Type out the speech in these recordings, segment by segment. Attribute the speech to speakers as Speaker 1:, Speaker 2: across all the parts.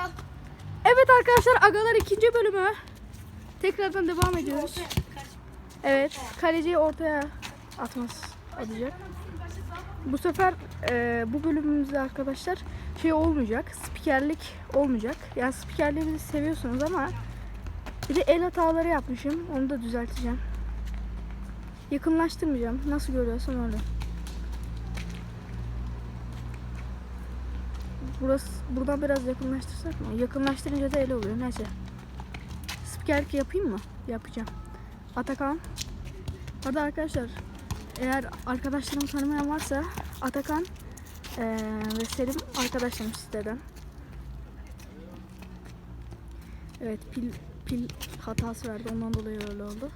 Speaker 1: Aga.
Speaker 2: Evet arkadaşlar Agalar ikinci bölümü. Tekrardan devam ediyoruz. Evet kaleciyi ortaya atması atacak. Bu sefer e, bu bölümümüzde arkadaşlar şey olmayacak. Spikerlik olmayacak. Yani spikerliği bizi seviyorsunuz ama bir de el hataları yapmışım. Onu da düzelteceğim. Yakınlaştırmayacağım. Nasıl görüyorsan öyle. Burası buradan biraz yakınlaştırsak mı? Yakınlaştırınca da el oluyor. Neyse. Spikerlik yapayım mı? Yapacağım. Atakan. Orada arkadaşlar eğer arkadaşlarım tanımayan varsa Atakan eee, ve Selim arkadaşlarım siteden. Evet pil pil hatası verdi ondan dolayı öyle oldu.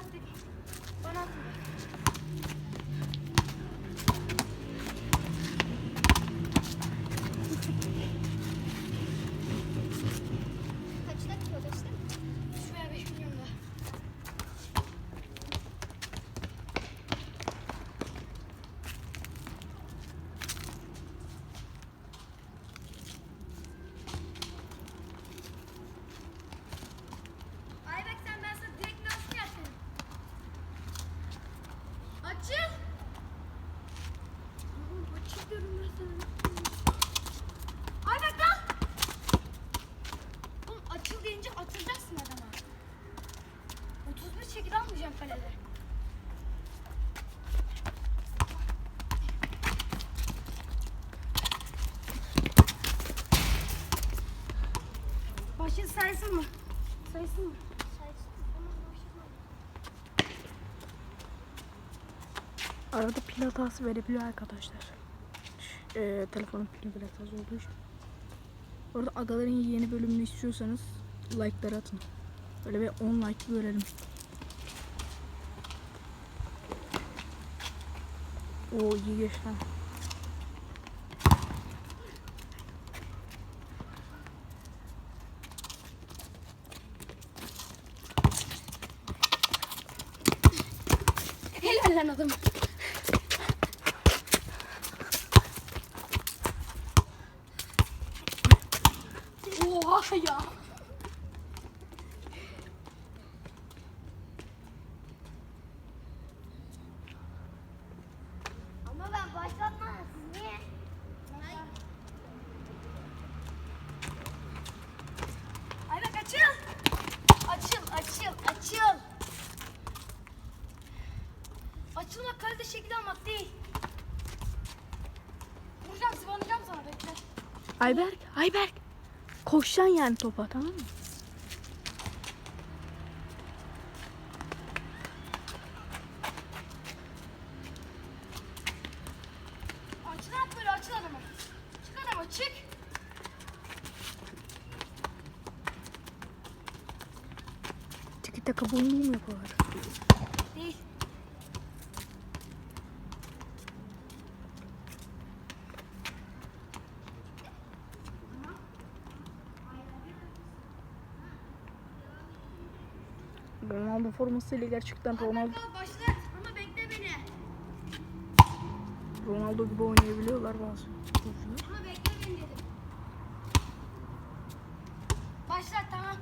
Speaker 1: Ortaya attık. Bana atma. Kaçta gidiyor kaçta? 3 veya 5 milyon da. Ayberk sen ben sana direkt nasıl yapayım? Açıl. Açıl diyorum ben sana. Ayberk kal. Oğlum açıl deyince atılacaksın adama. 31 şekil almayacağım kalede. Başın saysın mı? Saysın mı?
Speaker 2: Arada pil hatası verebiliyor arkadaşlar. Eee telefonun pili biraz az olduğu. Orada Agaların yeni bölümünü istiyorsanız like'ları atın. Böyle bir 10 like görelim. Oo iyi geçti.
Speaker 1: Helal lan adam. Oha ya. Ama ben başlatmadım. Siz niye? Ay bak açıl. Açıl, açıl, açıl. Açılmak kalite şekil almak değil. Vuracağım, sıvanacağım sana bekle.
Speaker 2: Ayberk, Ayberk. Koşacaksın yani topa tamam mı?
Speaker 1: Açıl at böyle açıl adamı. Çık adamı çık.
Speaker 2: Tiki taka boom boom yapıyorlar. Ronaldo formasıyla gerçekten Ronaldo
Speaker 1: Başlat ama bekle beni.
Speaker 2: Ronaldo gibi oynayabiliyorlar bazı futbolcular.
Speaker 1: Ama bekle beni dedim. Başlat tamam.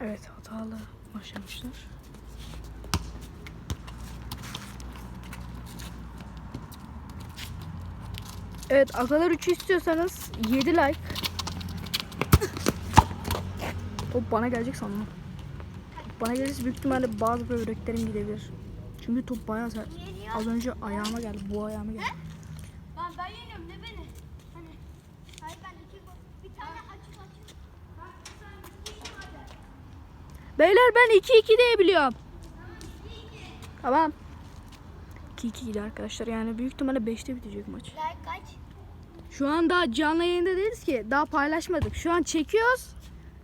Speaker 2: Evet hatalı başlamışlar. Evet Agalar 3'ü istiyorsanız 7 like. Top bana gelecek sandım. Bana gelirse büyük ihtimalle bazı böbreklerim gidebilir. Çünkü top bayağı sert. Az önce ayağıma geldi. Bu ayağıma geldi.
Speaker 1: Ben ben yeniyorum ne beni? Hani. Hayır ben iki. Bir tane açık açık. Hadi.
Speaker 2: Beyler ben 2-2 diyebiliyorum. Tamam. 2-2 idi arkadaşlar. Yani büyük ihtimalle 5'te bitecek maç.
Speaker 1: Like kaç?
Speaker 2: Şu an daha canlı yayında değiliz ki. Daha paylaşmadık. Şu an çekiyoruz.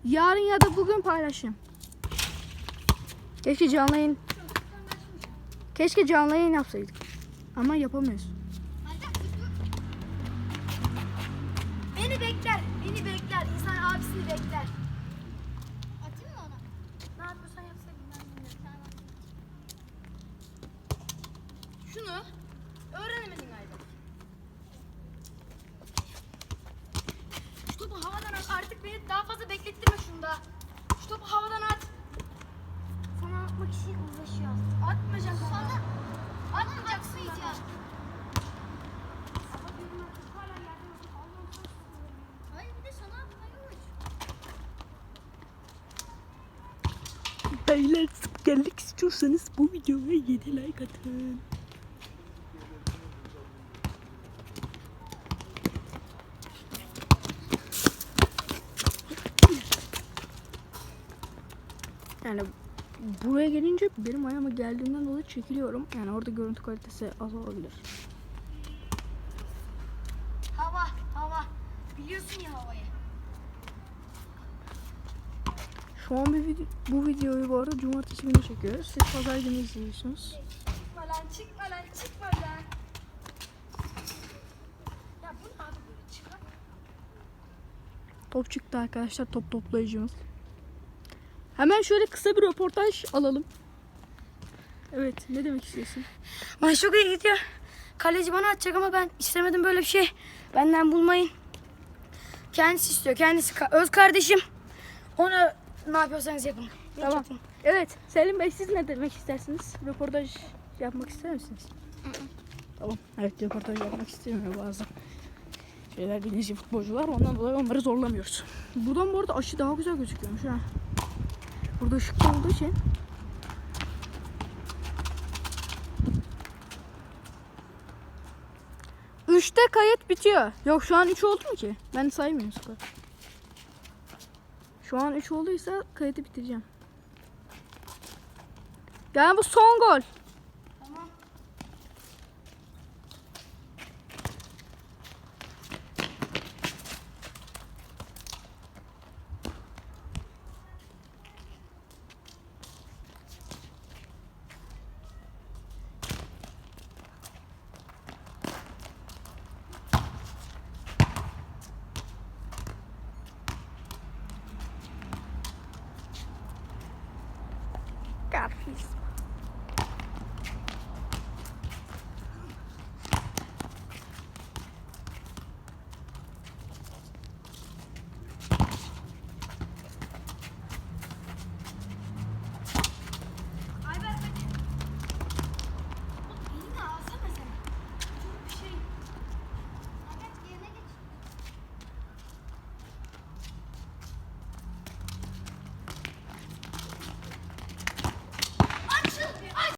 Speaker 2: Yarın ya da bugün paylaşayım. Keşke canlı yayın Keşke canlı yayın yapsaydık. Ama yapamıyoruz.
Speaker 1: Beni bekler. Beni bekler. İnsan abisini bekler. Atayım mı ona? Ne yapıyorsan yapsaydın ben bilmiyorum. Tamam. Şunu öğrenemedin galiba. Şu topu havadan at. Artık beni daha fazla şunda. Şu topu havadan at. Sana atmak için uğraşıyor. Atmayacağım sana. Atmayacaksın atmayı
Speaker 2: Beyler geldik istiyorsanız bu videoya 7 like atın. Yani buraya gelince benim ayağıma geldiğinden dolayı çekiliyorum. Yani orada görüntü kalitesi az olabilir.
Speaker 1: Hava, hava. Biliyorsun ya havayı.
Speaker 2: Şu an bir video, bu videoyu bu arada cumartesi günü çekiyoruz. Siz pazar günü izliyorsunuz.
Speaker 1: Çıkma lan, çıkma lan, çıkma lan. Ya bu ne abi böyle çıkar?
Speaker 2: Top çıktı arkadaşlar top toplayıcımız. Hemen şöyle kısa bir röportaj alalım. Evet ne demek istiyorsun?
Speaker 1: Maç çok iyi gidiyor. Kaleci bana atacak ama ben istemedim böyle bir şey. Benden bulmayın. Kendisi istiyor. Kendisi ka- öz kardeşim. Ona ne yapıyorsanız yapın.
Speaker 2: Tamam.
Speaker 1: Yapın.
Speaker 2: Evet Selim Bey siz ne demek istersiniz? Röportaj yapmak ister misiniz? tamam. Evet röportaj yapmak istemiyor bazı şeyler bilinçli futbolcular. Ondan dolayı onları zorlamıyoruz. Buradan bu arada aşı daha güzel gözüküyormuş ha. Burada ışıklı olduğu için. Üçte kayıt bitiyor. Yok şu an 3 oldu mu ki? Ben saymıyorum skor. Şu an 3 olduysa kayıtı bitireceğim. Yani bu son gol.